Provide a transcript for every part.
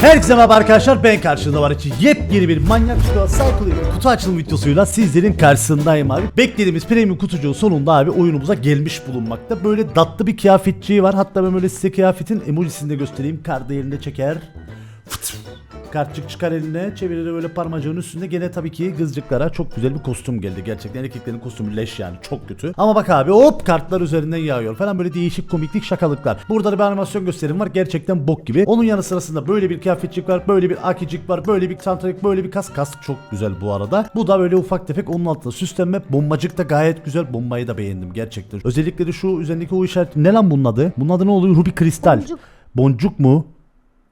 Herkese merhaba arkadaşlar ben karşınızda var için yepyeni bir manyak çıkan Cycle kutu açılım videosuyla sizlerin karşısındayım abi. Beklediğimiz premium kutucuğun sonunda abi oyunumuza gelmiş bulunmakta. Böyle datlı bir kıyafetçiği var. Hatta ben böyle size kıyafetin emojisini de göstereyim. Kardı elinde çeker. Fıt. Kartçık çıkar eline çevirir böyle parmacığın üstünde. Gene tabii ki kızcıklara çok güzel bir kostüm geldi gerçekten. Erkeklerin kostümü leş yani çok kötü. Ama bak abi hop kartlar üzerinden yağıyor falan böyle değişik komiklik şakalıklar. Burada da bir animasyon gösterim var gerçekten bok gibi. Onun yanı sırasında böyle bir kıyafetçik var böyle bir akicik var böyle bir santralik böyle bir kas. Kas çok güzel bu arada. Bu da böyle ufak tefek onun altında süslenme bombacık da gayet güzel. Bombayı da beğendim gerçekten. Özellikle de şu üzerindeki o işaret ne lan bunun adı? Bunun adı ne oluyor? Ruby Kristal. Boncuk. Boncuk mu?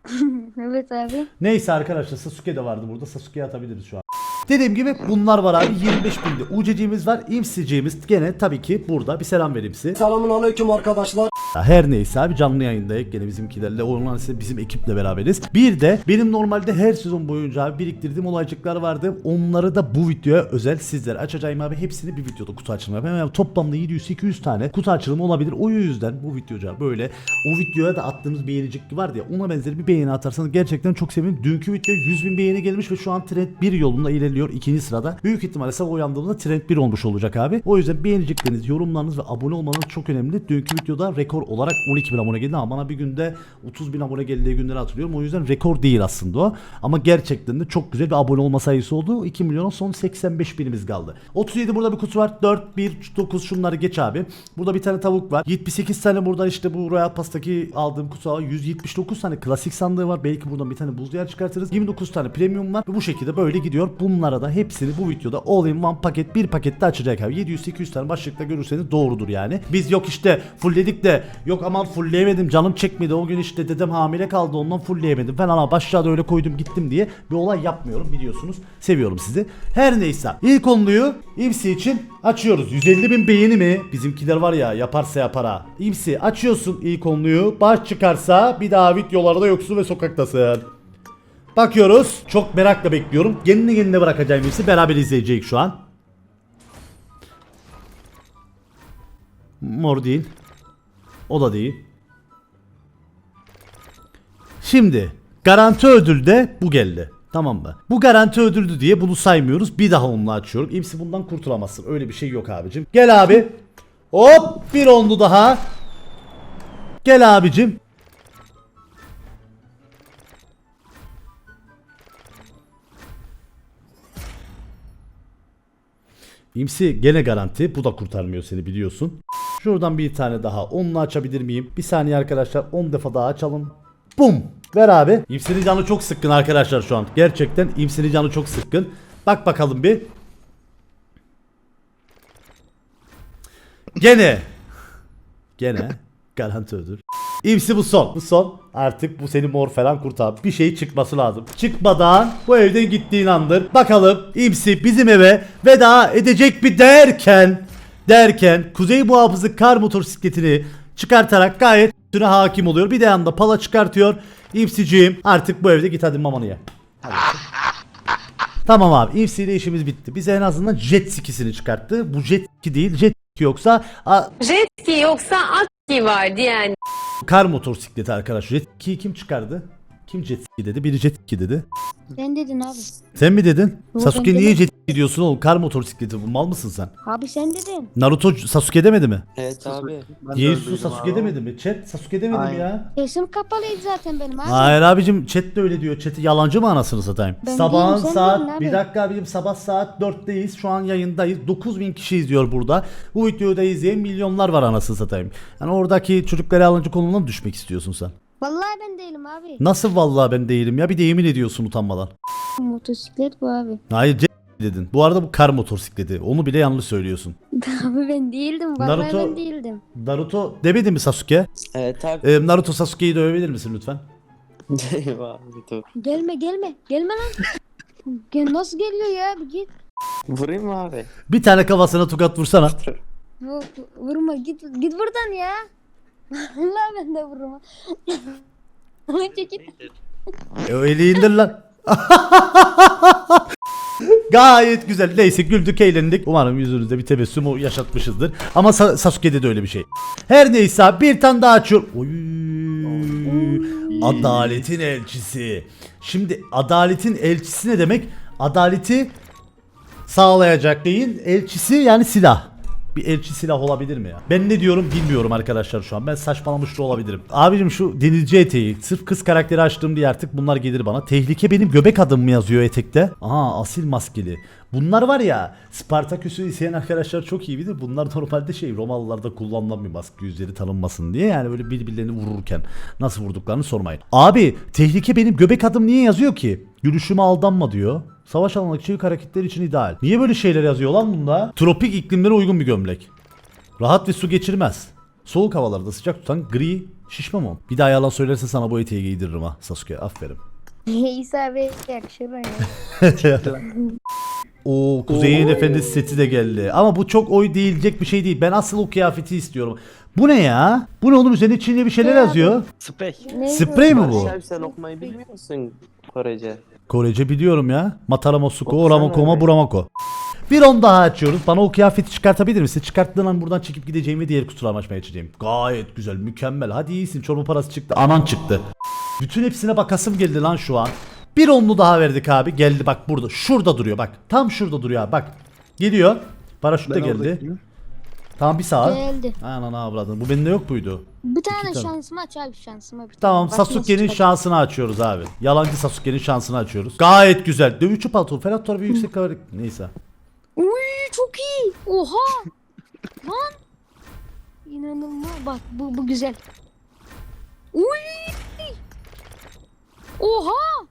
Evet abi. Neyse arkadaşlar Sasuke de vardı burada. Sasuke'yi atabiliriz şu an. Dediğim gibi bunlar var abi 25 binde. UC'ciğimiz var. İmsiciğimiz gene tabii ki burada. Bir selam vereyim size. Selamun aleyküm arkadaşlar. Her neyse abi canlı yayındayız. Gene bizimkilerle. Onlar ise bizim ekiple beraberiz. Bir de benim normalde her sezon boyunca abi biriktirdiğim olaycıklar vardı. Onları da bu videoya özel sizlere açacağım abi. Hepsini bir videoda kutu açılımı yapayım. Yani toplamda 700-800 tane kutu açılımı olabilir. O yüzden bu videoca böyle o videoya da attığımız beğenicik vardı ya ona benzer bir beğeni atarsanız gerçekten çok sevinirim. Dünkü video 100 bin beğeni gelmiş ve şu an trend 1 yolunda ilerliyor ikinci sırada. Büyük ihtimalle sabah uyandığımda trend 1 olmuş olacak abi. O yüzden beğenicikleriniz, yorumlarınız ve abone olmanız çok önemli. Dünkü videoda rekor olarak 12 bin abone geldi ama bana bir günde 30 bin abone geldiği günleri hatırlıyorum. O yüzden rekor değil aslında o. Ama gerçekten de çok güzel bir abone olma sayısı oldu. 2 milyonun son 85 binimiz kaldı. 37 burada bir kutu var. 4, 1, 9 şunları geç abi. Burada bir tane tavuk var. 78 tane buradan işte bu Royal Pass'taki aldığım kutu var. 179 tane klasik sandığı var. Belki buradan bir tane buzlu yer çıkartırız. 29 tane premium var. Bu şekilde böyle gidiyor. Bunlara da hepsini bu videoda all in one paket bir pakette açacak abi. 700-800 tane başlıkta görürseniz doğrudur yani. Biz yok işte fullledik de yok aman fullleyemedim canım çekmedi. O gün işte dedem hamile kaldı ondan fullleyemedim falan ama başlığa da öyle koydum gittim diye bir olay yapmıyorum biliyorsunuz. Seviyorum sizi. Her neyse. İlk onluyu İmsi için açıyoruz. 150 bin beğeni mi? Bizimkiler var ya yaparsa yapar ha. İmsi açıyorsun ilk onluyu. Baş çıkarsa bir daha videolarda yoksun ve sokaktasın. Bakıyoruz. Çok merakla bekliyorum. Kendine kendine bırakacağım birisi. Beraber izleyeceğiz şu an. Mor değil. O da değil. Şimdi garanti ödülde bu geldi. Tamam mı? Bu garanti ödüldü diye bunu saymıyoruz. Bir daha onunla açıyorum. İmsi bundan kurtulamazsın. Öyle bir şey yok abicim. Gel abi. Hop bir onlu daha. Gel abicim. İmsi gene garanti. Bu da kurtarmıyor seni biliyorsun. Şuradan bir tane daha. Onunla açabilir miyim? Bir saniye arkadaşlar. 10 defa daha açalım. Bum. Ver abi. İmsi'nin canı çok sıkkın arkadaşlar şu an. Gerçekten İmsi'nin canı çok sıkkın. Bak bakalım bir. Gene. Gene. Garanti ödül. İmsi bu son. Bu son. Artık bu seni mor falan kurtar. Bir şey çıkması lazım. Çıkmadan bu evden gittiğin andır. Bakalım İmsi bizim eve veda edecek mi derken derken Kuzey Muhafızı kar motosikletini çıkartarak gayet üstüne hakim oluyor. Bir de yanında pala çıkartıyor. İmsiciğim artık bu evde git hadi mamanı ye. Tamam abi İmsi ile işimiz bitti. Bize en azından jet skisini çıkarttı. Bu jet ski değil jet ski yoksa Jet ski yoksa at ski vardı yani. Kar motosikleti arkadaşlar. Jet ski'yi kim çıkardı? Kim jet ski dedi? Biri jet ski dedi. Sen dedin abi. Sen mi dedin? Yok, Sasuke ben niye demedim. jet ski diyorsun oğlum? Kar motosikleti bu mal mısın sen? Abi sen dedin. Naruto Sasuke demedi mi? Evet abi. Yesu Sasuke demedi mi? Chat Sasuke demedi mi Aynen. ya? Sesim kapalıydı zaten benim abi. Hayır abicim chat de öyle diyor. Chat'i yalancı mı anasını satayım? Ben Sabahın değilim, sen saat abi. bir dakika abicim sabah saat 4'teyiz. Şu an yayındayız. 9000 kişi izliyor burada. Bu videoyu da izleyen milyonlar var anasını satayım. Yani oradaki çocukları yalancı konumuna mı düşmek istiyorsun sen? Vallahi ben değilim abi. Nasıl vallahi ben değilim ya bir de yemin ediyorsun utanmadan. Motosiklet bu abi. Hayır C- dedin. Bu arada bu kar motosikleti. Onu bile yanlış söylüyorsun. abi ben değildim. Vallahi Naruto- ben değildim. Naruto demedi mi Sasuke? Evet abi. Ee, Naruto Sasuke'yi dövebilir misin lütfen? Eyvah abi dur. Gelme gelme. Gelme lan. Gel nasıl geliyor ya? Bir git. Vurayım mı abi? Bir tane kafasına tokat vursana. Vu- Vurma git git buradan ya. Allah ben de vurma. Lan çekil. E, öyle indir lan. Gayet güzel. Neyse güldük eğlendik. Umarım yüzünüzde bir tebessüm yaşatmışızdır. Ama Sa- Sasuke'de de öyle bir şey. Her neyse abi, bir tane daha açıyor. Oy. Adaletin elçisi. Şimdi adaletin elçisi ne demek? Adaleti sağlayacak değil. Elçisi yani silah. Bir elçi silah olabilir mi ya? Ben ne diyorum bilmiyorum arkadaşlar şu an. Ben saçmalamış da olabilirim. Abicim şu denizci eteği. Sırf kız karakteri açtım diye artık bunlar gelir bana. Tehlike benim göbek adım mı yazıyor etekte? Aha asil maskeli. Bunlar var ya Spartaküs'ü izleyen arkadaşlar çok iyi bilir. Bunlar normalde şey Romalılarda kullanılan bir maske yüzleri tanınmasın diye. Yani böyle birbirlerini vururken nasıl vurduklarını sormayın. Abi tehlike benim göbek adım niye yazıyor ki? Yürüyüşüme aldanma diyor. Savaş alanındaki çevik hareketler için ideal. Niye böyle şeyler yazıyor lan bunda? Tropik iklimlere uygun bir gömlek. Rahat ve su geçirmez. Soğuk havalarda sıcak tutan gri şişme mont. Bir daha yalan söylerse sana bu eteği giydiririm ha Sasuke. Aferin. İsa abi yakışır. O Kuzey'in Efendisi seti de geldi. Ama bu çok oy değilecek bir şey değil. Ben asıl o kıyafeti istiyorum. Bu ne ya? Bu ne oğlum üzerine Çince bir şeyler Ya. yazıyor. Spek. Ne Sprey mi bu? Barış abi sen okumayı bilmiyor musun Korece? Korece biliyorum ya. Mataramo Suko, Okusana Oramoko, öyle. Buramako. Bir on daha açıyoruz. Bana o kıyafeti çıkartabilir misin? Çıkarttığın an buradan çekip gideceğim ve diğer kutularımı açmaya geçeceğim. Gayet güzel, mükemmel. Hadi iyisin. Çorba parası çıktı. Anan çıktı. Bütün hepsine bakasım geldi lan şu an. Bir onlu daha verdik abi. Geldi bak burada. Şurada duruyor bak. Tam şurada duruyor abi bak. Geliyor. Paraşüt de geldi. Tamam bir sağa. Geldi. Anan avradın. Bu bende yok muydu? Bir tane tane. şansımı aç abi şansımı. Bir Tamam tane. Başka Sasuke'nin çıkacak. şansını açıyoruz abi. Yalancı Sasuke'nin şansını açıyoruz. Gayet güzel. Dövüşçü palto. Ferhat Tor bir yüksek kavar... Neyse. Uy çok iyi. Oha. Lan. İnanılmaz. Bak bu, bu güzel. Uy. Oha.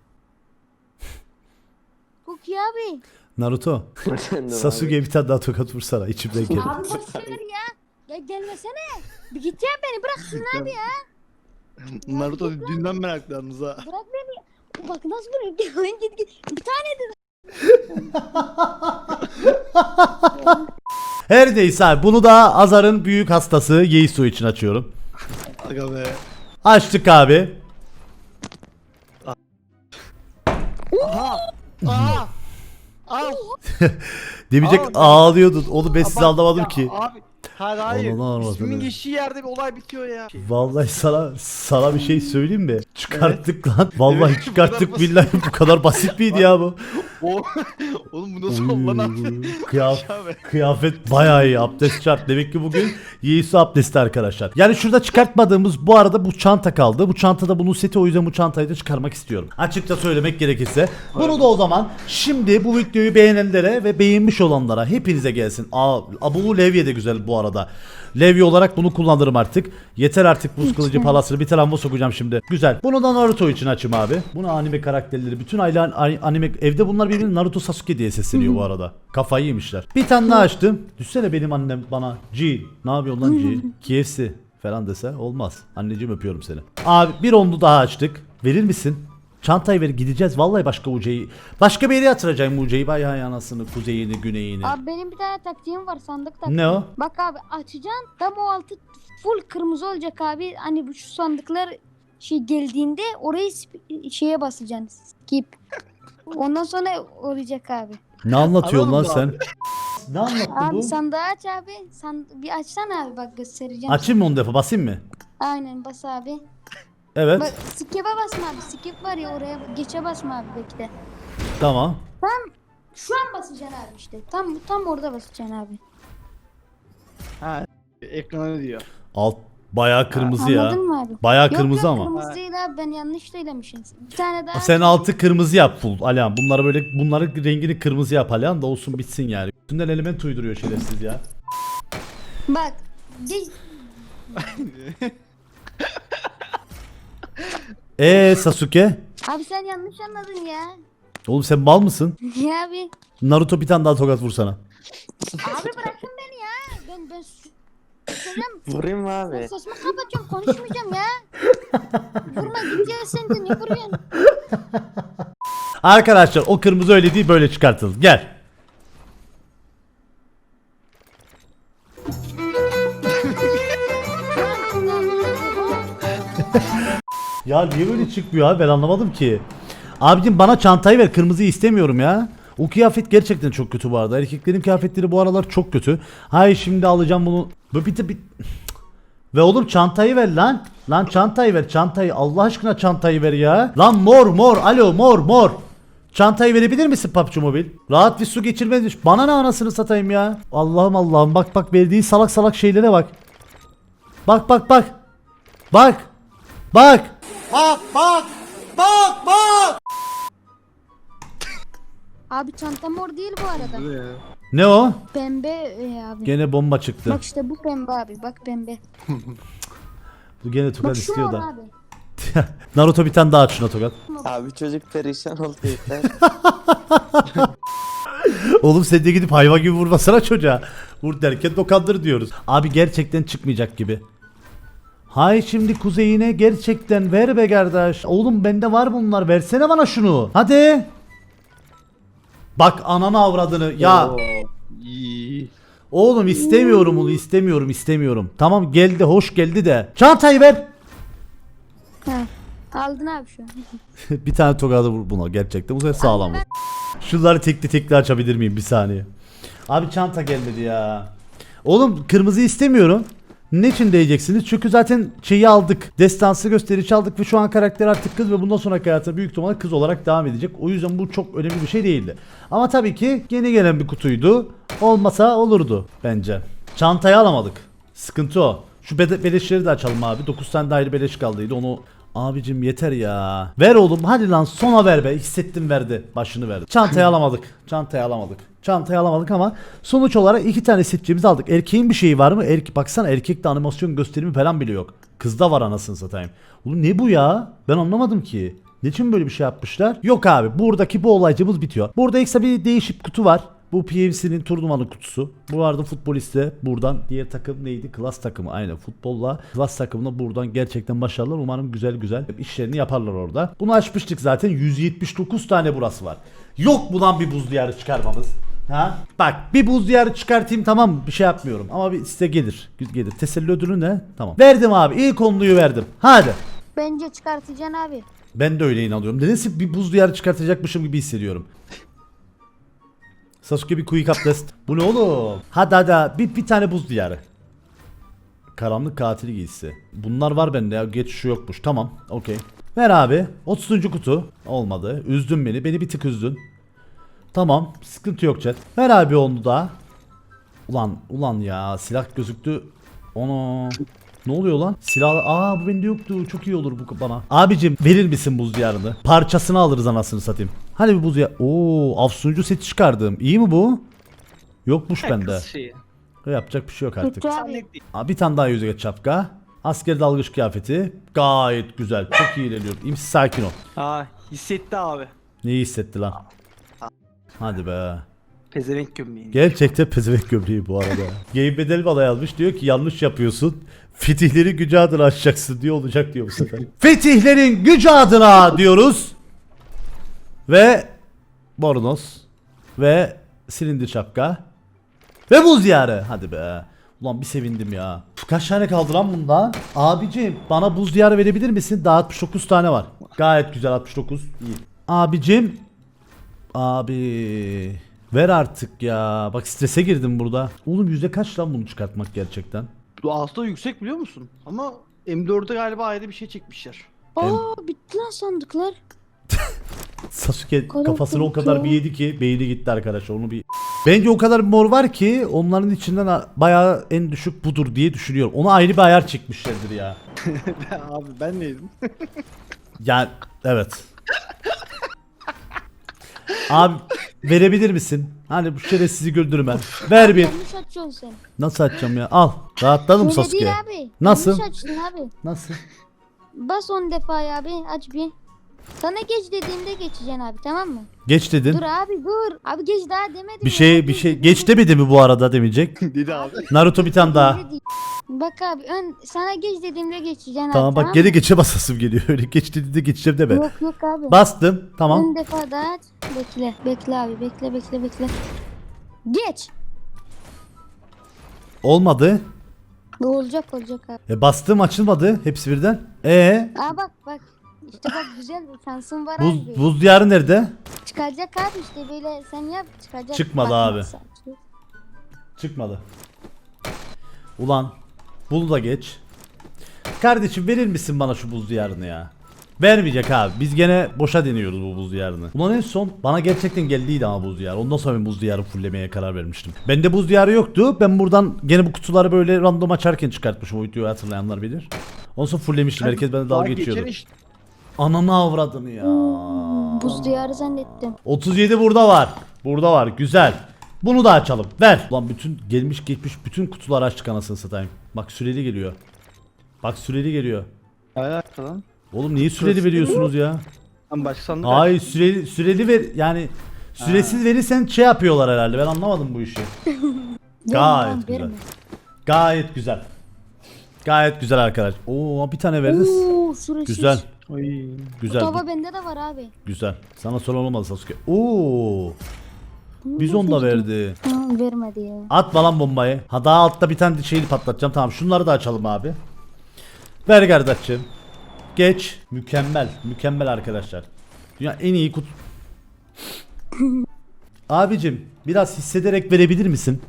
İyi abi. Naruto. Sasuke bir tane daha tokat vursana içimden geldi. Abi bak şeyler ya. Ya gelmesene. Bir git ya beni bıraksın abi ya. Naruto dünden meraklandınız ha. Bırak beni. Bak nasıl böyle oyun git git. Bir tane de Her neyse abi bunu da Azar'ın büyük hastası Yeisu için açıyorum. Aga be. Açtık abi. Aha! Aa! Aa! Demeyecek Aa, ağlıyordun. Onu ben size Bak anlamadım ya ki. Abi hayır hayır. Ben. geçtiği yerde bir olay bitiyor ya. Vallahi sana sana bir şey söyleyeyim mi? Çıkarttık lan. Vallahi Evet, çıkarttık bunlar billahi bu kadar basit miydi ya bu? O Oğlum bu nasıl oldu lan abi? Kıyaf- Abi. kıyafet bayağı iyi. Abdest şart. Demek ki bugün Yesu abdesti arkadaşlar. Yani şurada çıkartmadığımız bu arada bu çanta kaldı. Bu çantada bunun seti o yüzden bu çantayı da çıkarmak istiyorum. Açıkça söylemek gerekirse. Bunu da o zaman şimdi bu videoyu beğenenlere ve beğenmiş olanlara hepinize gelsin. Aa, bu levye de güzel bu arada. Levye olarak bunu kullanırım artık. Yeter artık buz kılıcı palasını bir tane sokacağım şimdi. Güzel. Bunu da Naruto için açayım abi. Bunu anime karakterleri bütün aile an- anime evde bunlar birbirini Naruto Sasuke diye sesleniyor bu arada. Kafayı yemişler. Bir tane daha açtım. Düşsene benim annem bana G ne yapıyorsun lan G? KFC falan dese olmaz. Anneciğim öpüyorum seni. Abi bir onlu daha açtık. Verir misin? Çantayı ver gideceğiz. Vallahi başka uceyi. Başka bir yere yatıracağım uceyi. Hay anasını kuzeyini güneyini. Abi benim bir tane taktiğim var sandık taktiği. Ne o? Bak abi açacaksın tam o altı full kırmızı olacak abi. Hani bu şu sandıklar şey geldiğinde orayı şeye basacaksın. Skip. Ondan sonra olacak abi. Ne anlatıyorsun lan sen? Ne anlattın Abi bu? sandığı aç abi. San bir açsana abi bak göstereceğim. Açayım mı onu defa basayım mı? Aynen bas abi. Evet. Bak skip'e basma abi. Skip var ya oraya geçe basma abi bekle. Tamam. Şu an basacaksın abi işte. Tam tam orada basacaksın abi. Ha ekrana diyor. Alt bayağı kırmızı ya. Anladın mı abi? Bayağı Yok, kırmızı yok, ama. Kırmızı değil abi ben yanlış söylemişim. Bir tane daha. Sen altı kırmızı yap full Alihan. Bunları böyle bunların rengini kırmızı yap Alihan da olsun bitsin yani. Üstünden element uyduruyor şerefsiz ya. Bak. Geç. Eee Sasuke? Abi sen yanlış anladın ya. Oğlum sen mal mısın? Ya abi. Naruto bir tane daha tokat vursana. Abi bırakın beni ya. Ben ben Söylem. Vurayım mı abi? Sesimi kapatıyorum konuşmayacağım ya. Vurma gideceğiz sen de ne vuruyorsun? Arkadaşlar o kırmızı öyle değil böyle çıkartılır. Gel. Ya niye böyle çıkmıyor abi ben anlamadım ki. Abicim bana çantayı ver kırmızıyı istemiyorum ya. O kıyafet gerçekten çok kötü bu arada. Erkeklerin kıyafetleri bu aralar çok kötü. Hayır şimdi alacağım bunu. Bu bir de bir... Ve oğlum çantayı ver lan. Lan çantayı ver çantayı. Allah aşkına çantayı ver ya. Lan mor mor. Alo mor mor. Çantayı verebilir misin PUBG Mobile? Rahat bir su geçirmedi. Bana ne anasını satayım ya. Allah'ım Allah'ım bak bak verdiği salak salak şeylere bak. Bak bak bak. Bak. Bak. Bak bak. Bak bak. Abi çanta mor değil bu arada. Ne o? Pembe e, abi. Gene bomba çıktı. Bak işte bu pembe abi. Bak pembe. Bu gene Bak şu istiyor mor da. abi. Naruto bir tane daha aç şuna Tokat. Abi çocuk perişan oldu yeter. Oğlum sen de gidip hayvan gibi vurmasana çocuğa. Vur derken dokandır diyoruz. Abi gerçekten çıkmayacak gibi. Hay şimdi kuzeyine gerçekten ver be kardeş. Oğlum bende var bunlar versene bana şunu. Hadi. Bak ananı avradını ya. Oo. İyi. Oğlum istemiyorum onu istemiyorum istemiyorum. Tamam geldi hoş geldi de. Çantayı ver. Ha. Aldın abi şu an. bir tane tokadı vur buna gerçekten. Bu sefer sağlam vur. Şunları tekli tekli açabilir miyim bir saniye? Abi çanta gelmedi ya. Oğlum kırmızı istemiyorum. Ne için diyeceksiniz? Çünkü zaten şeyi aldık. Destansı gösterici aldık ve şu an karakter artık kız ve bundan sonraki hayatı büyük ihtimalle kız olarak devam edecek. O yüzden bu çok önemli bir şey değildi. Ama tabii ki yeni gelen bir kutuydu. Olmasa olurdu bence. Çantayı alamadık. Sıkıntı o. Şu beleşleri de açalım abi. 9 tane de ayrı beleş kaldıydı. Onu Abicim yeter ya. Ver oğlum hadi lan sona ver be. Hissettim verdi. Başını verdi. Çantayı alamadık. Çantayı alamadık. Çantayı alamadık ama sonuç olarak iki tane seçeceğimizi aldık. Erkeğin bir şeyi var mı? Erkek baksana erkekte animasyon gösterimi falan bile yok. Kızda var anasını satayım. Oğlum ne bu ya? Ben anlamadım ki. Niçin böyle bir şey yapmışlar? Yok abi buradaki bu olaycımız bitiyor. Burada ekstra bir değişik kutu var. Bu PFC'nin turnuvanın kutusu. Bu arada futboliste buradan diğer takım neydi? Klas takımı aynen futbolla. Klas takımına buradan gerçekten başarılar. Umarım güzel güzel işlerini yaparlar orada. Bunu açmıştık zaten. 179 tane burası var. Yok mu lan bir buz diyarı çıkarmamız? Ha? Bak bir buz diyarı çıkartayım tamam bir şey yapmıyorum ama bir size gelir. Gelir. Teselli ödülü ne? Tamam. Verdim abi. İlk onluyu verdim. Hadi. Bence çıkartacaksın abi. Ben de öyle inanıyorum. Nedense bir buz diyarı çıkartacakmışım gibi hissediyorum. Sasuke bir quick up test. Bu ne oğlum? Hadi hadi bir, bir tane buz diyarı. Karanlık katil giysisi. Bunlar var bende ya. Geç şu yokmuş. Tamam. Okey. Ver abi. 30. kutu. Olmadı. Üzdün beni. Beni bir tık üzdün. Tamam. Sıkıntı yok chat. Ver abi onu da. Ulan ulan ya silah gözüktü. Ono. Ne oluyor lan? Silah aa bu bende yoktu. Çok iyi olur bu bana. Abicim verir misin buz diyarını? Parçasını alırız anasını satayım. Hadi bir buz diyarı. Oo afsuncu seti çıkardım. İyi mi bu? Yokmuş bende. Şeyi. Yapacak bir şey yok artık. Aa, bir tane daha yüzüge çapka. Asker dalgıç kıyafeti. Gayet güzel. Çok iyi ilerliyor. İmsi sakin ol. Ha hissetti abi. Neyi hissetti lan? Hadi be. Pezevenk gömleğini. Gerçekten pezevenk gömleği bu arada. Game bedel bana yazmış diyor ki yanlış yapıyorsun. Fetihleri gücü adına açacaksın diyor olacak diyor bu sefer. Fetihlerin gücü adına diyoruz. Ve bornoz. Ve silindir şapka. Ve buz diyarı. Hadi be. Ulan bir sevindim ya. Kaç tane kaldı lan bunda? Abicim bana buz diyarı verebilir misin? Daha 69 tane var. Gayet güzel 69. İyi. Abicim. Abi. Ver artık ya. Bak strese girdim burada. Oğlum yüzde kaç lan bunu çıkartmak gerçekten? Bu aslında yüksek biliyor musun? Ama M4'e galiba ayrı bir şey çekmişler. Aa bitti lan sandıklar. Sasuke kafasını o kadar ya. bir yedi ki beyni gitti arkadaşlar. Onu bir Bence o kadar mor var ki onların içinden bayağı en düşük budur diye düşünüyorum. Ona ayrı bir ayar çekmişlerdir ya. abi ben neydim? Yani evet. Abi verebilir misin? Hani bu şerefsizi güldürme. Ver bir. Yanlış açıyorsun sen. Nasıl açacağım ya? Al. Öyle Sasuke? abi. Nasıl? Yanlış açtın abi. Nasıl? Bas 10 defa ya abi aç bir. Sana geç dediğimde geçeceksin abi tamam mı? Geç dedin. Dur abi dur. Abi geç daha demedim. Bir ya. şey bir şey geç demedi mi bu arada demeyecek? Dedi abi. Naruto bir tane daha. Bak abi ön, sana geç dediğimde geçeceksin Tamam abi bak geri geçe basasım geliyor. Öyle geç dediğinde geçeceğim deme. Yok yok abi. Bastım. Tamam. 10 defa daha aç. Bekle. Bekle abi bekle bekle bekle. Geç. Olmadı. Olacak olacak abi. E bastım açılmadı hepsi birden. E Aa bak bak. İşte bak güzel bir şansın var buz abi. buz diyarı nerede? Çıkacak abi işte böyle sen yap çıkacak. Çıkmadı Bak abi. nasıl açıyor. Çıkmadı. Ulan bunu da geç. Kardeşim verir misin bana şu buz diyarını ya? Vermeyecek abi. Biz gene boşa deniyoruz bu buz diyarını. Ulan en son bana gerçekten geldiydi ama buz diyarı. Ondan sonra ben buz diyarı fulllemeye karar vermiştim. Bende buz diyarı yoktu. Ben buradan gene bu kutuları böyle random açarken çıkartmışım. O videoyu hatırlayanlar bilir. Ondan sonra fulllemiştim. Herkes bana dalga geçiyordu. işte- Ananı avradını ya. Buz diyarı zannettim. 37 burada var. Burada var. Güzel. Bunu da açalım. Ver. Ulan bütün gelmiş geçmiş bütün kutuları açtık anasını satayım. Bak süreli geliyor. Bak süreli geliyor. Alaka lan. Oğlum niye süreli veriyorsunuz ya? Lan başka sandık Hayır süreli süreli ver yani süresiz verirsen şey yapıyorlar herhalde. Ben anlamadım bu işi. Gayet güzel. verme. Gayet güzel. Gayet güzel arkadaş. Oo bir tane verdiniz. Oo süresiz. Güzel. Ay. Güzel. Tava bende de var abi. Güzel. Sana soran olmadı Sasuke. Oo. Bizon da verdi. Ha, vermedi ya. Atma lan bombayı. Ha daha altta bir tane şeyi patlatacağım. Tamam şunları da açalım abi. Ver kardeşim. Geç. Mükemmel. Mükemmel arkadaşlar. Dünya en iyi kut... Abicim biraz hissederek verebilir misin?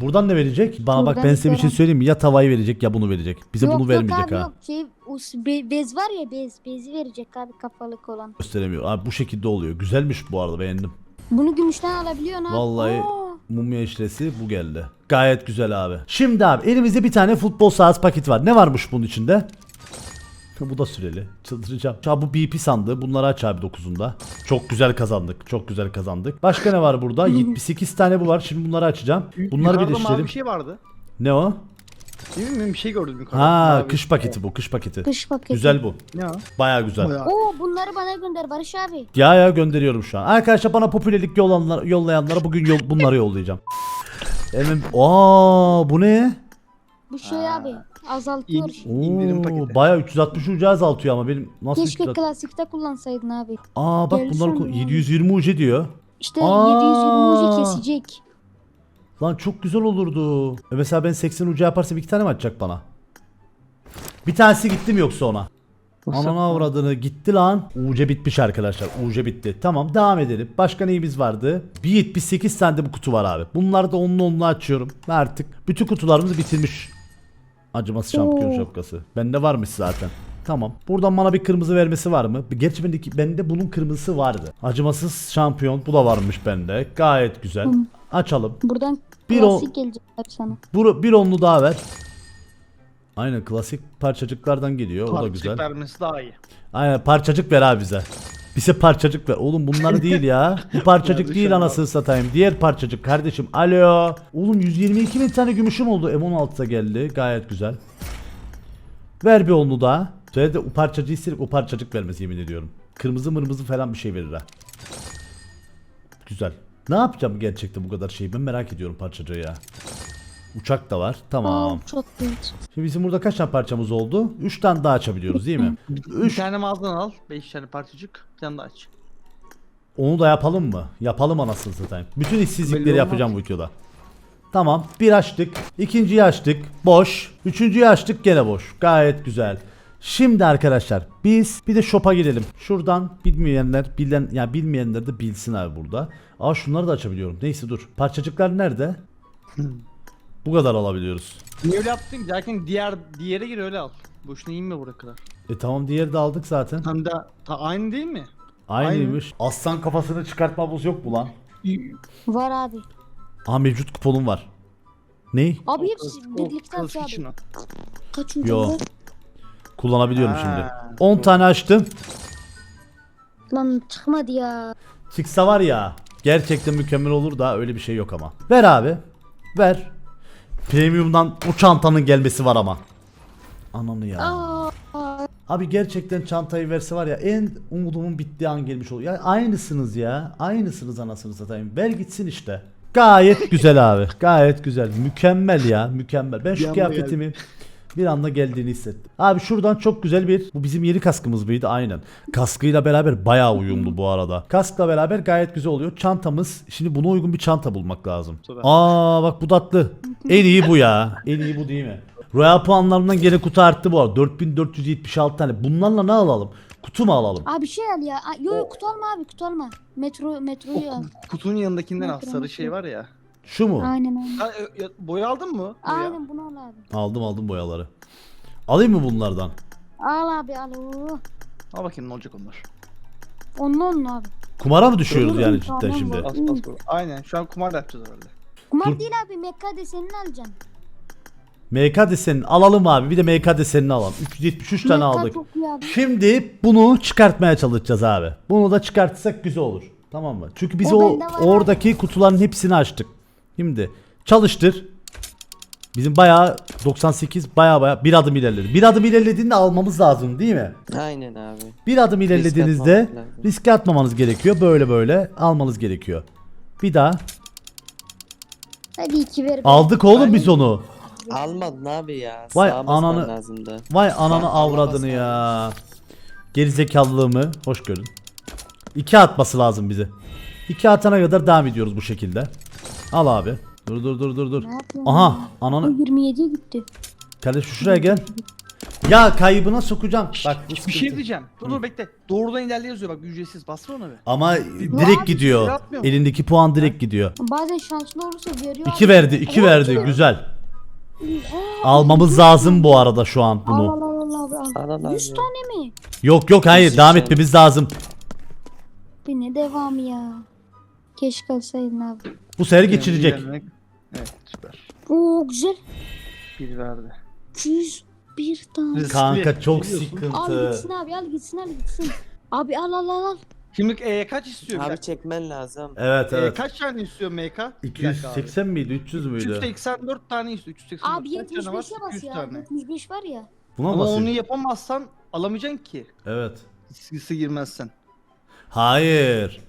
Buradan ne verecek? Bana bak ben size bir şey veren- söyleyeyim mi? Ya tavayı verecek ya bunu verecek. Bize yok, bunu vermeyecek yok abi, ha. Yok şey o s- be- bez var ya bez. Bezi verecek abi kafalık olan. Gösteremiyor. Abi bu şekilde oluyor. Güzelmiş bu arada beğendim. Bunu gümüşten alabiliyorsun abi. Vallahi Aa, mumya işlesi bu geldi. Gayet güzel abi. Şimdi abi elimizde bir tane futbol sahası paketi var. Ne varmış bunun içinde? Bu da süreli. Çıldıracağım. Ya bu BP sandığı. Bunları aç abi 9'unda. Çok güzel kazandık. Çok güzel kazandık. Başka ne var burada? 78 tane bu var. Şimdi bunları açacağım. Bunları Yukarıda mavi birleştirelim. bir şey vardı. Ne o? Değil mi? Bir şey gördüm yukarıda. Ha Mavi. kış paketi bu. Kış paketi. Kış paketi. Güzel bu. Ne o? Baya güzel. Bayağı. Oo bunları bana gönder Barış abi. Ya ya gönderiyorum şu an. Arkadaşlar bana popülerlik yollayanlar, yollayanlara bugün yol, bunları yollayacağım. Hemen Aa bu ne? Bu şey abi azaltıyor. Şey. İndirim paketi. bayağı 360 ucu azaltıyor ama benim nasıl Keşke 360? klasikte kullansaydın abi. Aa bak bunlar ko- ya. 720 ucu diyor. İşte Aa. 720 ucu kesecek. Lan çok güzel olurdu. E mesela ben 80 ucu yaparsam iki tane mi açacak bana? Bir tanesi gitti mi yoksa ona? Anana avradını gitti lan. UC bitmiş arkadaşlar. UC bitti. Tamam devam edelim. Başka neyimiz vardı? Bir 78 tane de bu kutu var abi. Bunları da onlu onlu açıyorum. Ve artık bütün kutularımızı bitirmiş. Acımasız şampiyon Oo. şapkası. Bende varmış zaten. Tamam. Buradan bana bir kırmızı vermesi var mı? Gerçi bendeki, bende bunun kırmızısı vardı. Acımasız şampiyon. Bu da varmış bende. Gayet güzel. Açalım. Buradan Bir klasik gelecek abi sana. Bu, bir onlu daha ver. Aynen klasik parçacıklardan geliyor. O da Parçacık güzel. vermesi daha iyi. Aynen parçacık ver abi bize. Bize parçacık ver. Oğlum bunlar değil ya. Bu parçacık değil anasını satayım. Diğer parçacık kardeşim. Alo. Oğlum 122 bin tane gümüşüm oldu. M16'da geldi. Gayet güzel. Ver bir onlu daha. Şöyle de o parçacığı silip o parçacık vermez yemin ediyorum. Kırmızı mırmızı falan bir şey verir ha. Güzel. Ne yapacağım gerçekten bu kadar şeyi ben merak ediyorum parçacığı ya. Uçak da var. Tamam. Aa, çok iyi. Şimdi bizim burada kaç tane parçamız oldu? 3 tane daha açabiliyoruz değil mi? Bir tane mağazadan al. 5 tane parçacık. Bir tane daha aç. Onu da yapalım mı? Yapalım anasını satayım. Bütün işsizlikleri yapacağım bu videoda. Tamam. Bir açtık. ikinciyi açtık. Boş. Üçüncüyü açtık. Gene boş. Gayet güzel. Şimdi arkadaşlar biz bir de shop'a girelim. Şuradan bilmeyenler bilen ya bilmeyenler de bilsin abi burada. Aa şunları da açabiliyorum. Neyse dur. Parçacıklar nerede? bu kadar alabiliyoruz. Niye öyle yaptın? Zaten diğer diğere gir öyle al. Boşuna inme buraya kadar. E tamam diğeri de aldık zaten. Hem de ta, aynı değil mi? Aynıymış. Aslan kafasını çıkartmamız yok mu lan? Var abi. Aa mevcut kuponum var. Ney? Abi hepsi birlikte için abi. Kaçıncı Yo. Kullanabiliyorum Ha, şimdi. 10 tane açtım. Lan çıkmadı ya. Çıksa var ya gerçekten mükemmel olur da öyle bir şey yok ama. Ver abi. Ver. Premium'dan o çantanın gelmesi var ama. Ananı ya. Aa, Abi gerçekten çantayı verse var ya en umudumun bittiği an gelmiş oluyor. Ya aynısınız ya. Aynısınız anasını satayım. Ver gitsin işte. Gayet güzel abi. Gayet güzel. Mükemmel ya. Mükemmel. Ben şu kıyafetimi bir anda geldiğini hissettim. Abi şuradan çok güzel bir bu bizim yeni kaskımız mıydı? Aynen. Kaskıyla beraber bayağı uyumlu bu arada. Kaskla beraber gayet güzel oluyor. Çantamız şimdi buna uygun bir çanta bulmak lazım. Aa bak bu tatlı. En iyi bu ya. En iyi bu değil mi? Royal puanlarından gene kutu arttı bu arada. 4476 tane. Bunlarla ne alalım? Kutu mu alalım? abi şey al ya. Aa, Yo yo kutu alma abi kutu alma. Metro metroyu al. Kutunun yanındakinden al. Sarı metro. şey var ya. Şu mu? Aynen aynen. Ha, e, ya, boya aldın mı? Boya. Aynen bunu al abi. Aldım aldım boyaları. Alayım mı bunlardan? Al abi al. Oo. Al bakayım ne olacak onlar. Onunla onunla abi. Kumara mı düşüyoruz yani cidden şimdi? Bas bas bas. Aynen şu an kumar da yapacağız herhalde. Kumar Dur. değil abi Mekka desenini alacaksın. MK desenini alalım abi. Bir de MK desenini alalım. 373 tane Mekka aldık. çok iyi abi. Şimdi bunu çıkartmaya çalışacağız abi. Bunu da çıkartsak güzel olur. Tamam mı? Çünkü biz O o, bende var oradaki kutuların hepsini açtık. Şimdi çalıştır. Bizim bayağı 98 bayağı bayağı bir adım ilerledi. Bir adım ilerlediğinde almamız lazım değil mi? Aynen abi. Bir adım ilerlediğinizde atmamak lazım. riske atmamanız gerekiyor. Böyle böyle almanız gerekiyor. Bir daha. Hadi iki ver. be. Aldık oğlum biz onu. Almadın abi ya. Vay Sağa basman ananı- lazımdı. Vay ananı avradını ya. Gerizekalılığımı hoş görün. İki atması lazım bize. İki atana kadar devam ediyoruz bu şekilde. Al abi. Dur dur dur dur dur. Ne yapıyorsun Aha ananı. Bu 27'ye gitti. Kardeş şu şuraya gel. Ya kaybına sokacağım. Bak bu Bir şey sıkıntı. diyeceğim. Dur dur bekle. Doğrudan ilerle yazıyor bak ücretsiz. Bassana ona bir. Ama direkt gidiyor. şey yapmıyor mu? Elindeki puan direkt gidiyor. Bazen şanslı olursa veriyor. İki abi. verdi, iki Ama verdi. iki- Güzel. Almamız lazım bu arada şu an bunu. al al al abi Al, al. al abi. 100 tane mi? Yok yok hayır devam şey? etmemiz lazım. Bir ne devam ya. Keşke alsaydın abi. Bu sefer geçirecek. Evet süper. Oo güzel. Bir verdi. 201 tane. Kanka çok Biliyorsun. Al sıkıntı. gitsin abi al gitsin al gitsin. Abi al al al al. Şimdi e, kaç istiyor? bir Abi dakika? çekmen lazım. Evet E, evet. kaç tane istiyor MK? Bir dakika abi. 280 miydi 300 müydü? 384 tane istiyor. 384. Abi Kaç tane var? 75'e bas 200 ya. tane. 75 var ya. Buna Ama basayım. onu yapamazsan alamayacaksın ki. Evet. Riskisi girmezsen. Hayır.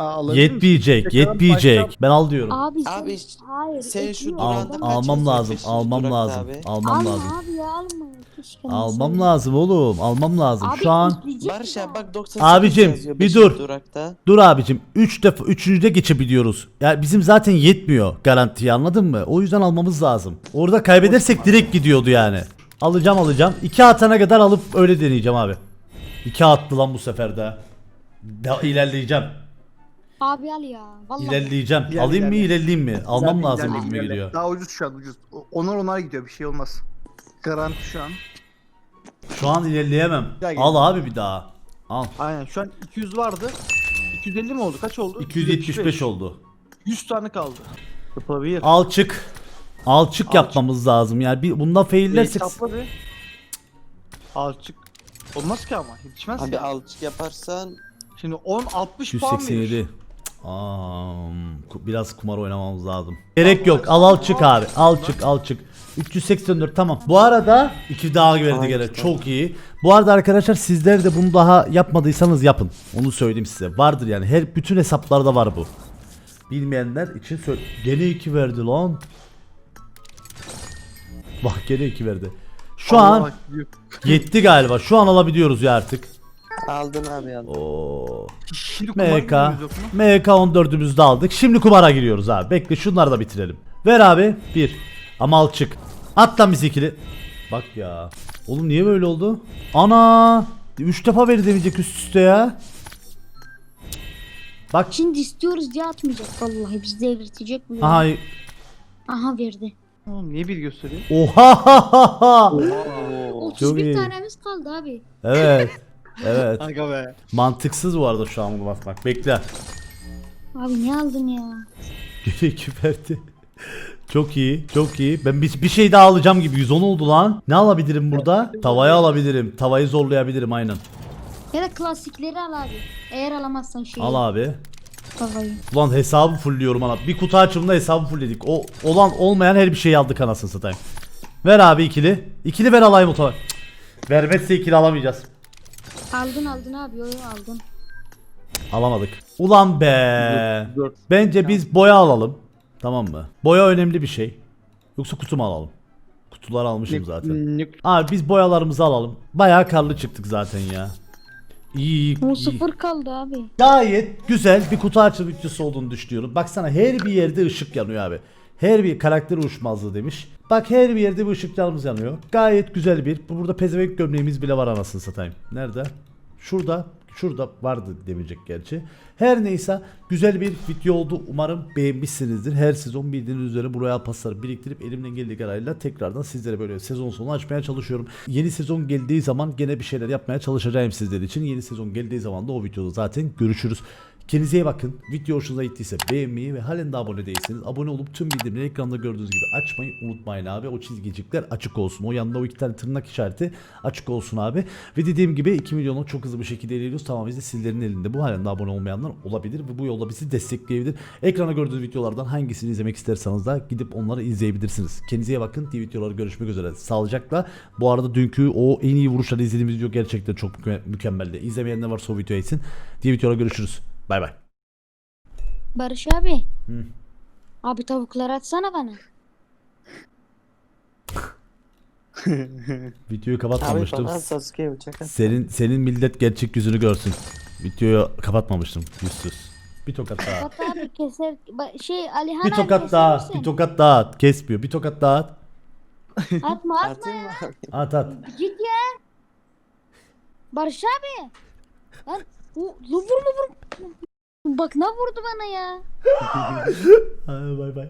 Aa? Yetmeyecek, yetmeyecek. Ben al diyorum. Abi, sen- Abi, hayır. sen şu. Al, almam lazım, almam durakta lazım. abi. Almam Alma lazım. abi ya alma. Keşke Almam lazım oğlum. Almam lazım. Abi Şu an Barış abi daha? bak 98 Abicim, yazıyor bir beşinci dur. Durakta. dur abicim. 3 defa 3. de geçebiliyoruz. Ya bizim zaten yetmiyor garantiye anladın mı? O yüzden almamız lazım. Orada kaybedersek direkt gidiyordu yani. Alacağım alacağım. 2 atana kadar alıp öyle deneyeceğim abi. 2 attı lan bu sefer de. Da ilerleyeceğim. Abi al ya. Vallahi. İlerleyeceğim. İlerle, Alayım mı ilerle. ilerleyeyim mi? Almam İlerle, lazım ilerle, gibime ilerle. geliyor. Daha ucuz şu an ucuz. O- Onar onar gidiyor bir şey olmaz. Garanti şu an. Şu an ilerleyemem. Gel. Al abi bir daha. Al. Aynen şu an 200 vardı. 250 mi oldu? Kaç oldu? 275 oldu. 100 tane kaldı. Yapabilir. Al çık. Al çık yapmamız lazım. Yani bir bundan faillersek Hesapla bir. Alçık. Olmaz ki ama yetişmez Abi ya. alçık yaparsan Şimdi 10 60 puan 187. Aa, biraz kumar oynamamız lazım. Gerek yok. Al al çık abi. Al çık al çık. 384 tamam. Bu arada iki daha verdi gene. Çok iyi. Bu arada arkadaşlar sizler de bunu daha yapmadıysanız yapın. Onu söyleyeyim size. Vardır yani. Her bütün hesaplarda var bu. Bilmeyenler için söyle. Gene 2 verdi lan. Bak gene 2 verdi. Şu Allah an yetti galiba. Şu an alabiliyoruz ya artık. Aldın abi aldın. Oo. Şimdi kumar MK. gidiyoruz yok mu? MK 14'ümüzü de aldık. Şimdi kumara giriyoruz abi. Bekle şunları da bitirelim. Ver abi. Bir. Ama al çık. At lan bizi ikili. Bak ya. Oğlum niye böyle oldu? Ana. 3 defa verdi demeyecek üst üste ya. Bak. Şimdi istiyoruz diye atmayacak vallahi bizi delirtecek bu. Aha. Aha verdi. Oğlum niye bir gösteriyor? Oha. Oo. 31 iyi. tanemiz kaldı abi. evet. Evet. Aga be. Mantıksız bu arada şu an bunu basmak. Bekle. Abi ne aldın ya? Geri iki verdi. Çok iyi, çok iyi. Ben bir, bir şey daha alacağım gibi 110 oldu lan. Ne alabilirim burada? Tavayı alabilirim. Tavayı zorlayabilirim aynen. Ya da klasikleri al abi. Eğer alamazsan şeyi. Al abi. Tavayı. Ulan hesabı fullliyorum ana. Bir kutu açımında hesabı fullledik. O olan olmayan her bir şeyi aldık anasını satayım. Ver abi ikili. İkili ver alayım o tavayı. Vermezse ikili alamayacağız. Aldın aldın abi yo yo aldın. Alamadık. Ulan be. Dört. Bence biz boya alalım. Tamam mı? Boya önemli bir şey. Yoksa kutu mu alalım? Kutular almışım zaten. Abi biz boyalarımızı alalım. Bayağı karlı çıktık zaten ya. İyi, O iyi. sıfır kaldı abi. Gayet güzel bir kutu videosu olduğunu düşünüyorum. Baksana her bir yerde ışık yanıyor abi. Her bir karakter uçmazlığı demiş. Bak her bir yerde bir ışıklarımız yanıyor. Gayet güzel bir. Bu- Burada pezevenk gömleğimiz bile var anasını satayım. Nerede? Şurada. Şurada vardı demeyecek gerçi. Her neyse güzel bir video oldu. Umarım beğenmişsinizdir. Her sezon bildiğiniz üzere buraya pasları biriktirip elimden geldiği kadarıyla tekrardan sizlere böyle sezon sonu açmaya çalışıyorum. Yeni sezon geldiği zaman gene bir şeyler yapmaya çalışacağım sizler için. Yeni sezon geldiği zaman da o videoda zaten görüşürüz. Kendinize iyi bakın. Video hoşunuza gittiyse beğenmeyi ve halen de abone değilseniz abone olup tüm bildirimleri ekranda gördüğünüz gibi açmayı unutmayın abi. O çizgicikler açık olsun. O yanında o iki tane tırnak işareti açık olsun abi. Ve dediğim gibi 2 milyonu çok hızlı bir şekilde ilerliyoruz. Tamam de sizlerin elinde. Bu halen de abone olmayanlar olabilir ve bu yolda bizi destekleyebilir. Ekrana gördüğünüz videolardan hangisini izlemek isterseniz de gidip onları izleyebilirsiniz. Kendinize iyi bakın. Diğer videoları görüşmek üzere. Sağlıcakla. Bu arada dünkü o en iyi vuruşları izlediğimiz video gerçekten çok müke- mükemmeldi. İzlemeyenler varsa o videoyu etsin. Diğer videolara görüşürüz. Bay bay. Barış abi. Hı. Abi tavukları atsana bana. Videoyu Abi kapatmamıştım. bana at. Senin senin millet gerçek yüzünü görsün. Videoyu kapatmamıştım. Yüzsüz. Bir tokat daha. Abi keser. Ba- şey Alihan Bir abi tokat keser daha. misin? Bir tokat daha at. Kesmiyor. Bir tokat daha at. Atma atma Atayım ya. mı abi? At at. Git ya. Barış abi. Lan o, lu vur mu vur. Bak ne vurdu bana ya. Hadi bay bay.